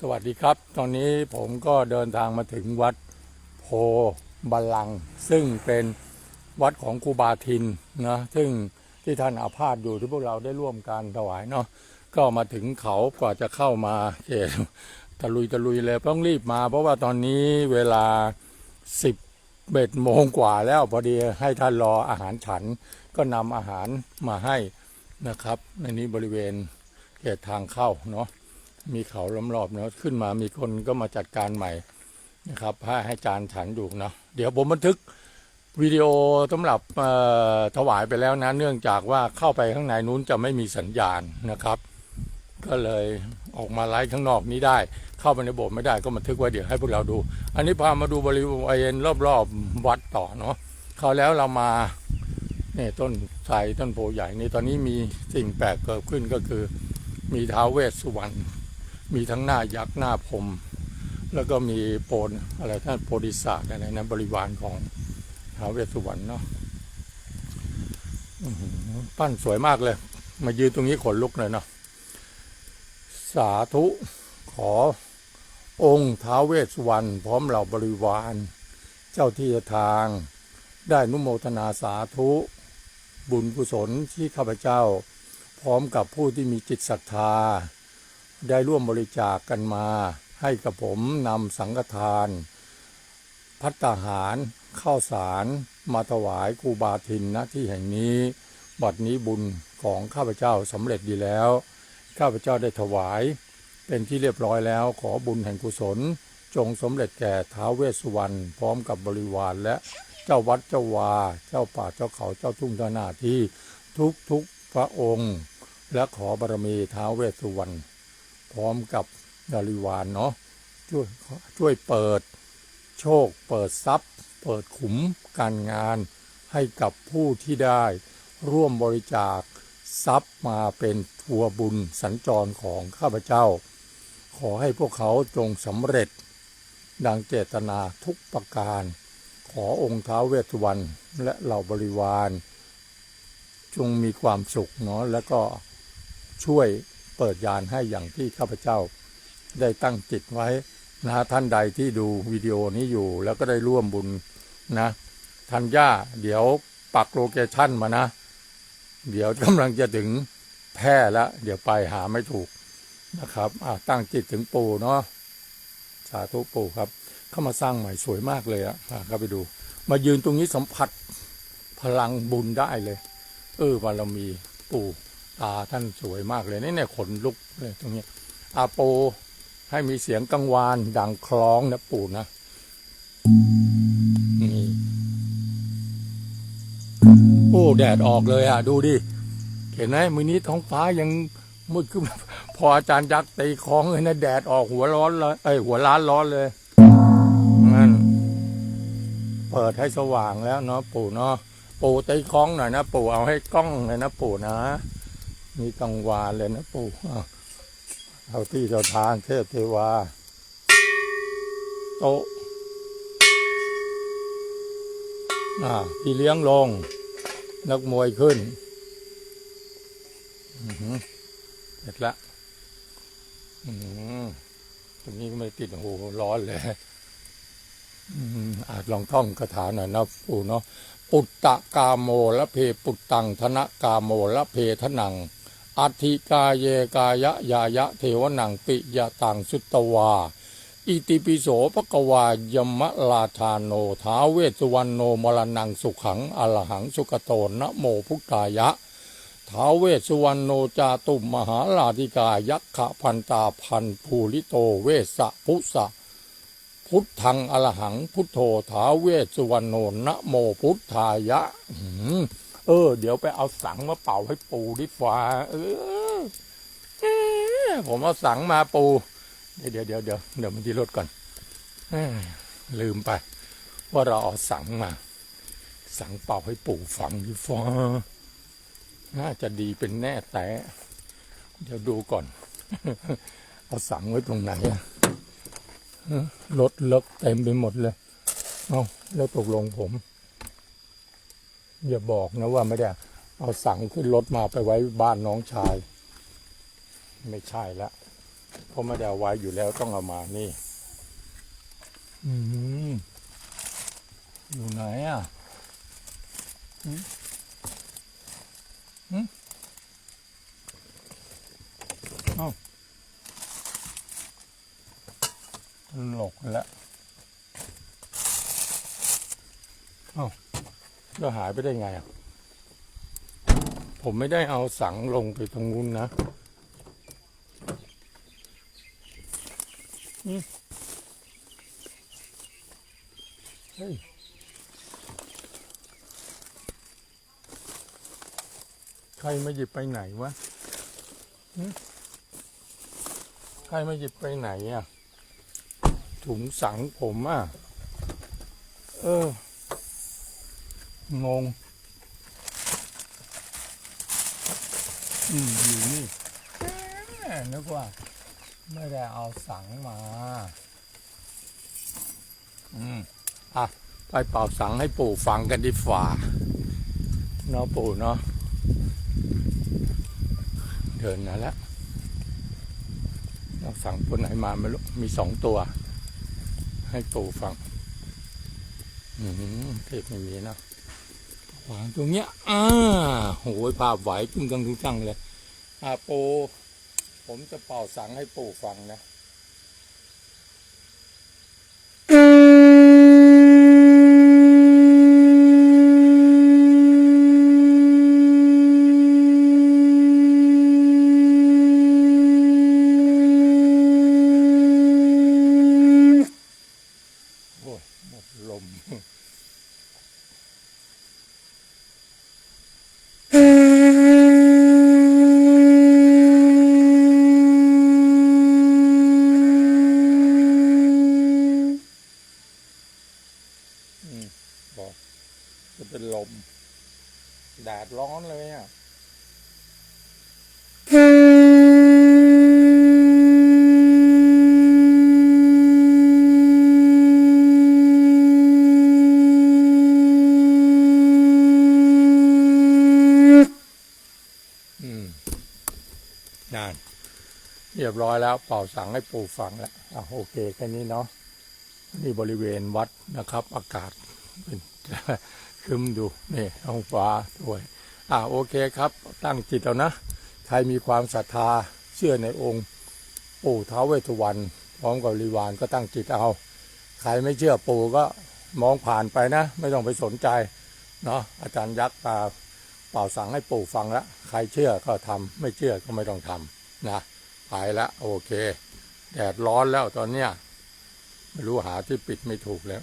สวัสดีครับ ตอนนี้ผมก็เดินทางมาถึงวัดโพบาลัง ซึ่งเป็นวัดของครูบาทินนะซึ่งที่ท่านอาพาธอยู่ที่พวกเราได้ร่วมการถวายเนาะก็มาถึงเขากว่าจะเข้ามาเขตตะลุยตะลุยเลยต้องรีบมา เพราะว่าตอนนี้เวลาสิบเบ็ดโมงกว่าแล้วพอดีให้ท่านรออาหารฉันก็นำอาหารมาให้นะครับ ในนี้บริเวณเขตทางเข้าเนาะ มีเขาล้อมรอบเนาะขึ้นมามีคนก็มาจัดการใหม่นะครับให้ให้จานฉันอยู่เนาะเดี๋ยวผมบันทึกวิดีโอสำหรับถวายไปแล้วนะ เนื่องจากว่าเข้าไปข้างในนู้นจะไม่มีสัญญาณนะครับ ก็เลยออกมาไลฟ์ข้างนอกนี้ได้ เข้าไปในโบสถ์ไม่ได้ก็บันทึกไว้เดี๋ยวให้พวกเราดู อันนี้พามาดูบริเวณรอบๆวัดต่อเนาะคราวแล้วเรามาเนี่ยต้นไทรต้นโพใหญ่นี่ตอนนี้มีสิ่งแปลกเกิดขึ้นก็คือ มีท้าวเวสสุวรรณ มีทั้งหน้ายักษ์หน้าพรมแล้วก็มีโปนอะไรท่านโพธิสัตว์อะไรนะบริวารของท้าวเวสสุวรรณเนาะปั้นสวยมากเลย มายืนตรงนี้ขนลุกเลยเนาะสาธุขอองค์ท้าวเวสสุวรรณพร้อมเหล่าบริวารเจ้าที่เจ้าทางได้นุโมทนาสาธุ บุญกุศลที่ข้าพเจ้า พร้อมกับผู้ที่มีจิตศรัทธา ได้ร่วมบริจาคกกันมา ให้กับผมนำสังฆทาน พัตตาหาร ข้าวสาร มาถวายครูบาทินณที่แห่งนี้ บัดนี้บุญของข้าพเจ้าสำเร็จดีแล้ว ข้าพเจ้าได้ถวาย เป็นที่เรียบร้อยแล้วขอบุญแห่งกุศล จงสำเร็จแก่ท้าวเวสสุวรรณพร้อมกับบริวารและเจ้าวัดเจ้าวา เจ้าป่าเจ้าเขาเจ้าทุ่งเจ้าหน้าที่ทุกทุกพระองค์ และขอบารมีท้าวเวสสุวรรณ พร้อมกับบริวารเนาะช่วยช่วยเปิดโชค เปิดทรัพย์ เปิดขุมการงาน ให้กับผู้ที่ได้ ร่วมบริจาคทรัพย์มาเป็นทัวบุญสัญจรของข้าพเจ้า ขอให้พวกเขาจงสำเร็จ ดังเจตนาทุกประการ ขอองค์ท้าเวสวรรณและเหล่าบริวาร จงมีความสุขเนาะแล้วก็ช่วย เปิดยานให้อย่างที่ข้าพเจ้า ได้ตั้งจิตไว้นะท่านใดที่ดูวิดีโอนี้อยู่ แล้วก็ได้ร่วมบุญนะทันย่าเดี๋ยวปักโลเคชั่นมานะ เดี๋ยวกำลังจะถึงแพร่แล้วเดี๋ยวไปหาไม่ถูกนะครับอะตั้งจิตถึงปู่เนาะสาธุปู่ครับ เข้ามาสร้างใหม่สวยมากเลยอะ่ะเข้าไปดู มายืนตรงนี้สัมผัสพลังบุญได้เลย เออบารมีปู่ ตาท่านสวยมากเลยนี่เนี่ยขนลุกเลยตรงนี้อาโปให้มีเสียงกังวานดังคล้องนะปู่นะนี่โอ้แดดออกเลยอะ ดูดิ เห็นไหมมือนี้ท้องฟ้ายังมืดขึ้นพออาจารย์ยักษ์ตีคล้องเลยนะแดดออกหัวร้อนเลยเอ้ยหัวล้านร้อนเลยนั่นเปิดให้สว่างแล้วเนาะปู่เนาะปู่ตีคล้องหน่อยนะปู่เอาให้กล้องเลยนะปู่นะ มีกังวานเลยนะปู่เอาที่เจ้าทางเทพเทวา โตะอ่าพี่เลี้ยงลง นักมวยขึ้นอือหือเสร็จละอืมตรงนี้ก็ไม่ติดโอ้โหร้อนเลยอืมอาจลองท่องคาถาหน่อยนะปู่เนาะปุตตะกาโมละเพปุตตังธนกาโมละเพทนัง อัติกาเยกายะยายะเทวนังปิยะตังสุตวา อิติปิโสภกวายมะลาธาโนท้าเวสุวรรณโนมรนังสุขังอรหังสุกโตนะโมพุทธายะท้าเวสุวรรณโนจาตุมมหาลาธิกายักขะพันตาพันภูริโตเวสะพุสะพุทธังอรหังพุทโธท้าเวสุวรรณโนนะโมพุทธายะหื ออ เดี๋ยวไปเอาสังมาเป่าให้ปูดิฟ้าเออผมเอาสังมาปู เดี๋ยวเดี๋ยวเดี๋ยวเดี๋ยวเดี๋ยวมันที่รถก่อนออลืมไป ว่าเราเอาสังมา สังเป่าให้ปู่ฟังดิฟ้าน่าจะดีเป็นแน่แต่เดี๋ยวดูก่อน เอาสังไว้ตรงไหนอะรถเลิกเต็มไปหมดเลย เอาแล้วตกลงผม อย่าบอกนะว่าไม่ได้ เอาสั่งขึ้นรถมาไปไว้บ้านน้องชาย ไม่ใช่ละเพราะไม่ได้เอาไว้อยู่แล้วต้องเอามานี่ อืมอยู่ไหนอะหืมหืมอ้าหลกแล้วอ้าแล้วหายไปได้ไงอะ ผมไม่ได้เอาสังลงไปตรงนู้นนะเฮ้ยใครมาหยิบไปไหนวะใครมาหยิบไปไหนอะ ถุงสังผมอะ เออ งง อืมอยู่นี่นึกว่า ไม่ได้เอาสังมา อืม อะ ไปเป่าสังให้ปู่ฟังกันดีฝ่าเนาะปู่เนาะเดินมาแล้วเราสั่งตัวไหนมาไม่รู้มีสองตัว ให้ปู่ฟัง อืมเทพไม่มีนะ วางตรงเนี้ยอ่าโหยภาพไหวจุ้งกังจุ้งจังเลยอ่าปูผมจะเป่าสังให้ปู่ฟังนะโอ้ยหมดลม อืมบอกจะเป็นลมแดดร้อนเลยอะอืมนานเรียบร้อยแล้ว เป่าสังให้ปู่ฟังแล้วอะโอเค แค่นี้เนาะนี่บริเวณวัด นะครับ อากาศเป็นคึมดูนี่ท้องฟ้าสวย อะโอเคครับ ตั้งจิตเอานะ ใครมีความศรัทธาเชื่อในองค์ปู่ท้าวเวสสุวรรณพร้อมกับริวารก็ตั้งจิตเอา ใครไม่เชื่อปู่ก็มองผ่านไปนะ ไม่ต้องไปสนใจเนาะอาจารย์ยักษ์ตาเป่าสั่งให้ปู่ฟังแล้วใครเชื่อก็ทำไม่เชื่อก็ไม่ต้องทำนะไปละโอเค แดดร้อนแล้วตอนเนี้ย ไม่รู้หาที่ปิดไม่ถูกแล้ว